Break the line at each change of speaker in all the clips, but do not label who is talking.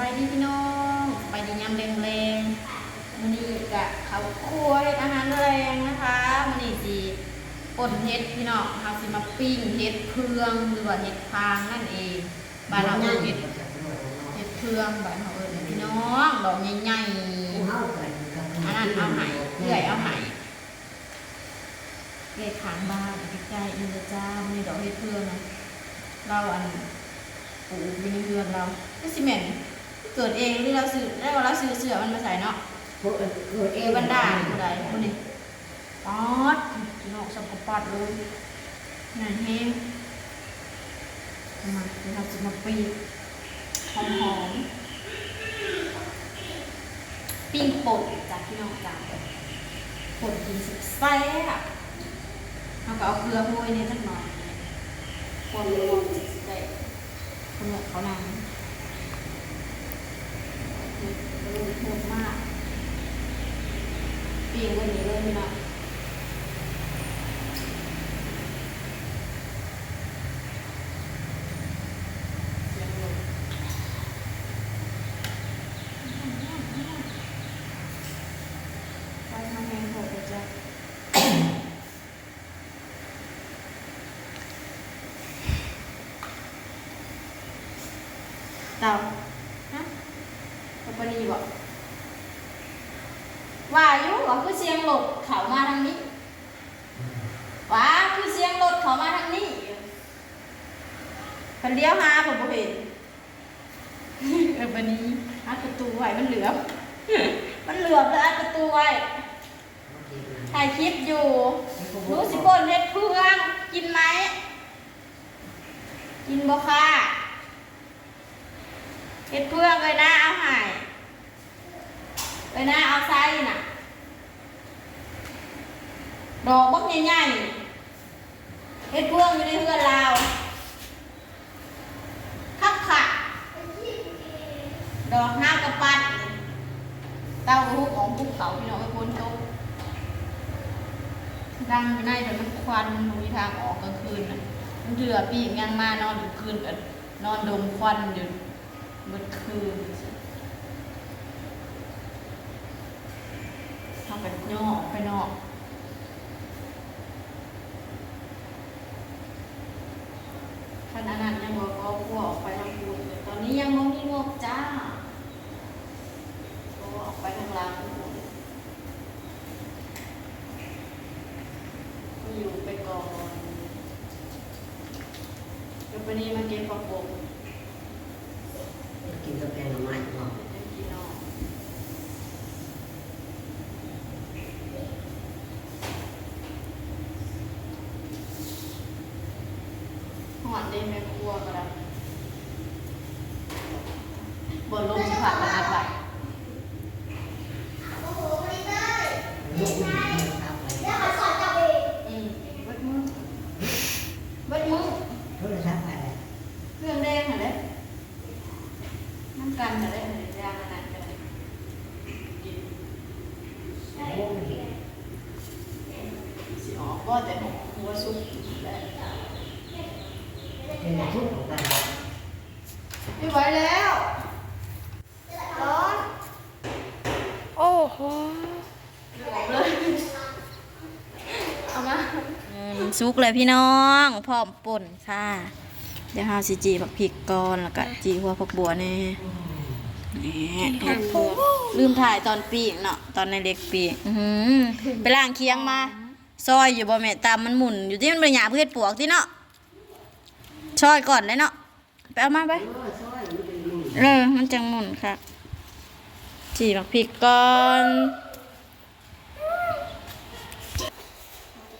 บายดีพี่น้องสบายดียามแรงๆมันนี่กะเขาวครัวเฮ็ดอาหารแรงนะคะมันนี่สิป่นเฮ็ดพี่น้องเขาสิมาปิ้งเฮ็ดเพืองหรือว่าเฮ็ดพางนั่นเองบ้านเราเห็ดเฮ็ดเพืองบ้านเราเอิ้นพี่น้องดอกใหญ่ๆอันนั้นเอาไหเลื่อยเอาไหเลขขางบ้านใกล้ๆนี่เลยจ้ามันนี่ดอกเฮ็ดเพืองนะเราอันปลูกอยู่ในเรือนเราก็ซีเมน เกิดเองหรือเราซื้อได้ว่าเราซื้อเสื้อมันมาใส่เนาะเอบันดาผู้ใดผู้นี้ป๊อดพี่น้องสับกระปัดเลยงานแห้งมาเดี๋ยวเราจะมาปีกหอมหอมๆปิ้งป่นจากพี่น้องจ้าป่นกินสุดแซ่บเราก็เอาเกลือโรยในสักหน่อยป่นรวมสุดแซ่บคนเหนือเขานาง โหดมากปีนวันนี้เลยพี่น้องเสียงหงโหดเลยจ้ะเต่าฮะกัปนีบอก ว่าอยู่ว่าคือเสียงรถเขามาทางนี้ว่าคือเสียงรถเขามาทางนี้คนเดียวหาผมบ่เห็นเออวันนี้อัดประตูไว้มันเหลือบมันเหลือบแล้วอัดประตูไว้ถ่ายคลิปอยู่รู้สิบนเฮ็ดเพื่องกินไหมกินบ่ค่ะเฮ็ดเพื่องเลยนะเอาใหาย เลยนะเอาไส้น่ะ ดอกบักใหญ่ๆเฮ็ดเพื่องอยู่ในเรือนลาวคักค่ะดอกหน้ากระปัด เต้าหูของภูเขาพี่น้องไอ้คนโตกดังอยู่ในแต่มันควันมันมีทางออกกลางคืนน่ะมันเดือปีกยังมานอนอยู่คืนกันนอนดมควันอยู่เมื่อคืน อาไปย่อออกไปนอก ขณะนั้นยังบอกก็พวกออกไปทางบุญตอนนี้ยังมองที่งบจ้าก็ออกไปทางลางบุญก็อยู่ไปก่อนเดี๋ยววันนี้มาเก็บผักบก
กินกาแฟหน่อไม้หอม
ยังกินเนาะ หอดได้แม่ครัวก็ได้บนลมผัดแล้วนะไป
ลูกมันครับไป
อืมเบิดมือเบิดมือ
โทรศัพท์ไป
เครื่องแดงเหรอเด้น้ำกันเหรอเด้ยางอันนั้นกันเลยกิน
โอ้ไม่เห็น
สิออกก็แต่หนูหัวซุป
เป็นทุกข์ของกัน
ไม่ไหวแล้วร้อน
โอ้โห
เลยเอามา
มันสุกเลยพี่น้องพร้อมป่นค่ะ เดี๋ยวเฮาสิจีผักพริกก่อนแล้วก็จีหัวผักบัวแน่นี่ลืมถ่ายตอนปีกเนาะตอนในเด็กปีกไปล้างเคียงมา ซอยอยู่บ่แม่ตามมันหมุนอยู่ที่มันเป็นหยาเพืชปลวกที่เนาะ ซอยก่อนเลยเนาะไปเอามาไป
โอ้ยซอยมันเป็นมือ
เออมันจังหมุนค่ะจีบักพริกก่อน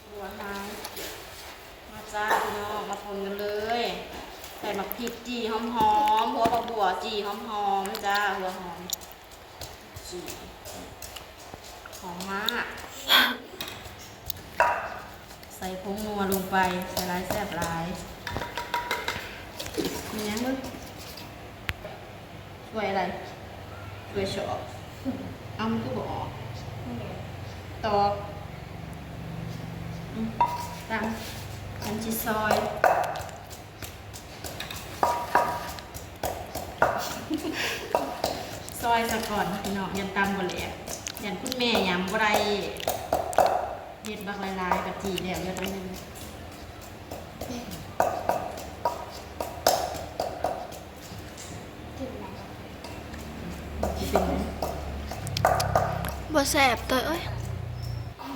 หัวมามาจ้าพี่น้องมาคนกันเลยใส่หมักพริกจีหอมๆหัวบักบัวจีหอมๆจ้าหัวหอมจีหอมมากใส่ผงนัวลงไปใส่ร้ายแซ่บร้าย มียังมึงสวยอะไรสวยชอบเอามันก็บอกตอกอืมตามคันชิซอยซอยซะก่อนพี่น้องยันตำบ่แหลกยันคุณแม่ยำบ่ได้เฮ็ดบักหลายๆกะจีแล้วเดี๋ยวตรงนึงสิเป็นไง
บ่แสบตัวเอ้ย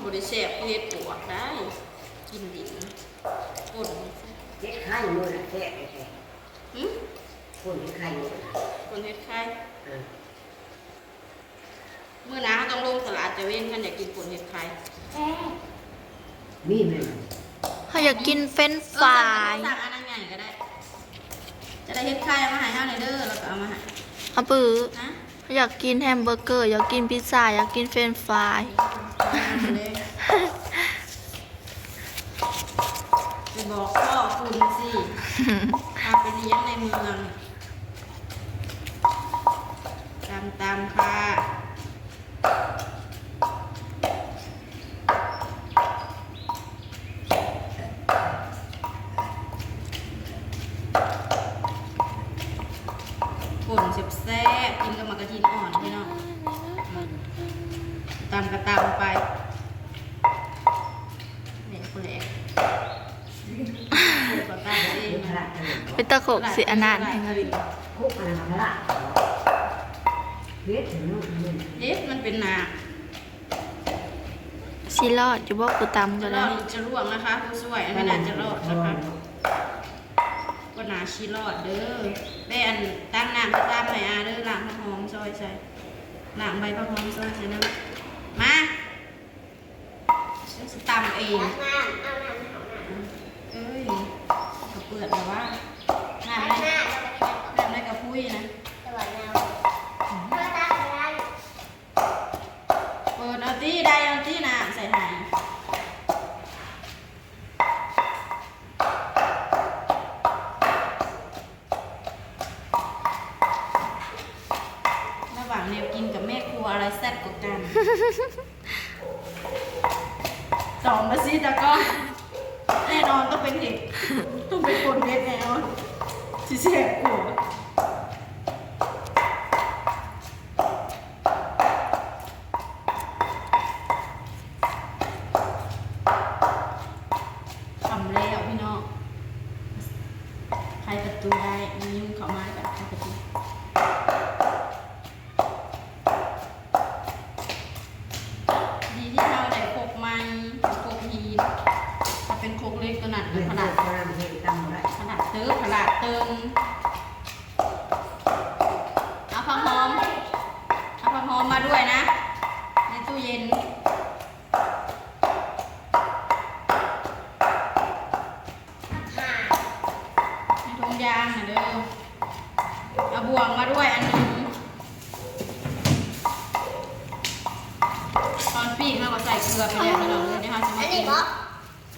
บ่ได้แซ่บเฮ็ดปวกได้ กินดินป่น
เฮ็ดไข่มือน่ะแท้แท้
หึ
คนเฮ็ดไข่มือน่ะ
คนเฮ็ดไข่
อ่า
มื้อหน้าเราต้องลงตลาดจะเว้นคันอยากกินป่นเฮ็ดไข่
มีไหม
เขาอยากกินเฟรนช์ฟราย
สั่งอันนั้นใหญ่ก็ได้ จะได้เฮ็ดไข่เอามาให้เฮาหน่อยเด้อแล้วก็เอามาให้
เอาปื้อ
นะ
เขา อยากกินแฮมเบอร์เกอร์ อยากกินพิซซ่า อยากกินเฟรนฟราย
ไปบอกพ่อคุณสิพาไปเลี้ยงในเมือง ตามตามๆค่ะ ตามกระตามไปแหลกแหลกกระตามเอง
เฮ็ดพ
นะ
ระกัน
เป็นตะโขกสิอันนั้นให้เงิน
คุกอันนั้นพระเฮ็ดถึงนู่นนี่
เอ๊ะมันเป็นนา
สิรอดอยู่บ่กูตำ
จะ
ก็
ร
ได้
อดจะร่วงนะคะผู้ช่วยอันนี้น่าจะรอดนะคะก็นาชีรอดเด้อได้อันตั้งน้ำไปตามไหอาเด้อล้างผักหอมซอยใส่ล้างใบผักหอมซอยใส่น้ำ มาฉันจะตำเองเอ้ยเอาเปลือกแบบว่าน้ำได้น้ำได้กับพุ้ยนะเปิดเอาตี้ได้เอาตี้น้ำใส่ไหาย ระหว่างแนวกินกับแม่ครัวอะไรแซ่บ กว่ากันสองมาสิตะก้อนแน่นอนต้องเป็นเห็ดต้องเป็นคนเด็ดแน่นอนที่แซ่บกว่า กฮีนถ้าเป็นโคกเล็กตัวนั้น
เฮ็ด
ขนาด
เฮ็ดตำไร
ขนาดเติมขนาดเติมเอาผักหอมเอาผักหอมมาด้วยนะ ในตู้เย็นในถุงยางเหมือนเด้อเอาบ่วงมาด้วยอันนึง ตอนปีกเราก็ใส่เกลือไปแล้วนะเราเลยนะคะจะมากิน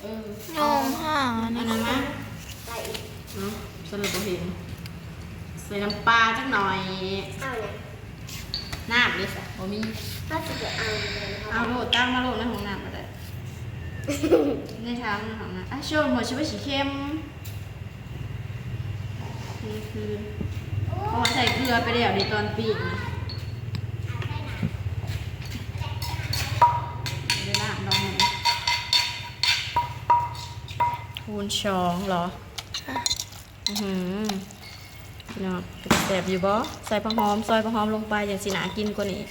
เออ
โยมห่า
อัน
นี่
นั้นนะเนาะสรุปบ่เห็นใส่น้ำปลาจักหน่อยน้ำดิสะบ่มีเอาโลดตั้งมาโลดในห้องน้ำก็ได้ในทางในห้องน้ำอะโชว์หัวชิบะสีเข้มนี่คือเพราะว่าใส่เกลือไปแล้วในตอนปีกนะ คูณสองเหรออือหือพี่น้องเป็นแสบอยู่บ่ใส่ผักหอม ซอยผักหอมลงไปอย่างสีหนากินกว่านี้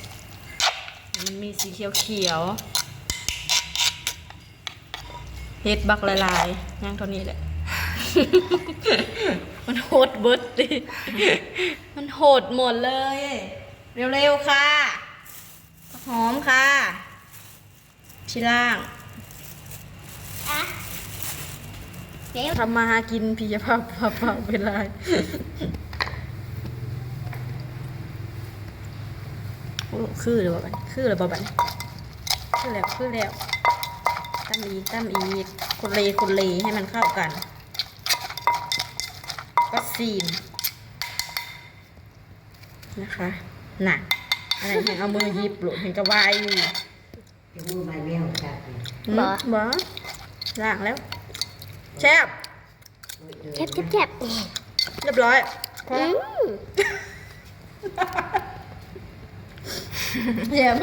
มันมีสีเขียวเขียวๆเฮ็ดบักละลายย่างเท่านี้แหละ มันโหดเบิดดิ มันโหดหมดเลย เร็วๆค่ะผักหอมค่ะชิล่าง ทำมาหากินพี่จะพาพาพาเป็นไรโอ้คือหรือเปล่าบัดนี้คือหรือเปล่าบัดนี้คือแล้วคือแล้วตั้มอีกตั้มอีกคนเลคนเลให้มันเข้ากัน ก็ซีนนะคะหนักอะไรเห็นเอามือหยิบหลุดเห็นกระวายอยู่
จะมือใบแมวจัดนี่
บ่บ่ล้างแล้ว แชบ
แคบแคบแคบ
เรียบร้อยแชบ